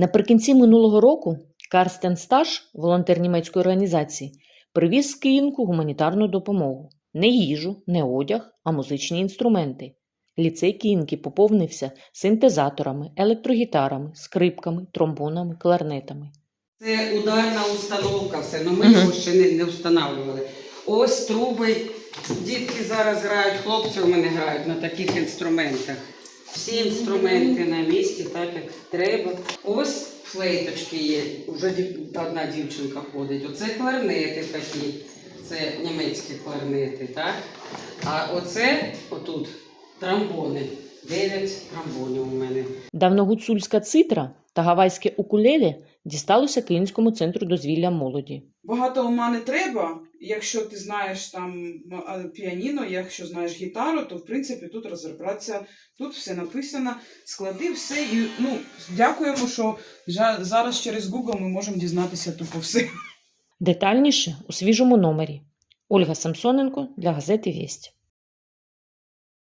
Наприкінці минулого року Карстен Сташ, волонтер німецької організації, привіз з Київку гуманітарну допомогу. Не їжу, не одяг, а музичні інструменти. Ліцей Київки поповнився синтезаторами, електрогітарами, скрипками, тромбонами, кларнетами. Це ударна установка, все, але ми Мгм. його ще не, не встановлювали. Ось труби. Дітки зараз грають, хлопці у мене грають на таких інструментах. Всі інструменти на місці, так як треба. Ось флейточки є. вже одна дівчинка ходить. Оце кларнети такі. Це німецькі кларнети, так? А оце отут трамбони. Дев'ять трамбонів у мене. Давногуцульська цитра та гавайське укулеле дісталося Київському центру дозвілля молоді. Багато ума не треба. Якщо ти знаєш там піаніно, якщо знаєш гітару, то в принципі тут розібратися, тут все написано, склади все і ну дякуємо, що зараз через Google ми можемо дізнатися тупо все. Детальніше у свіжому номері. Ольга Самсоненко для газети Вість.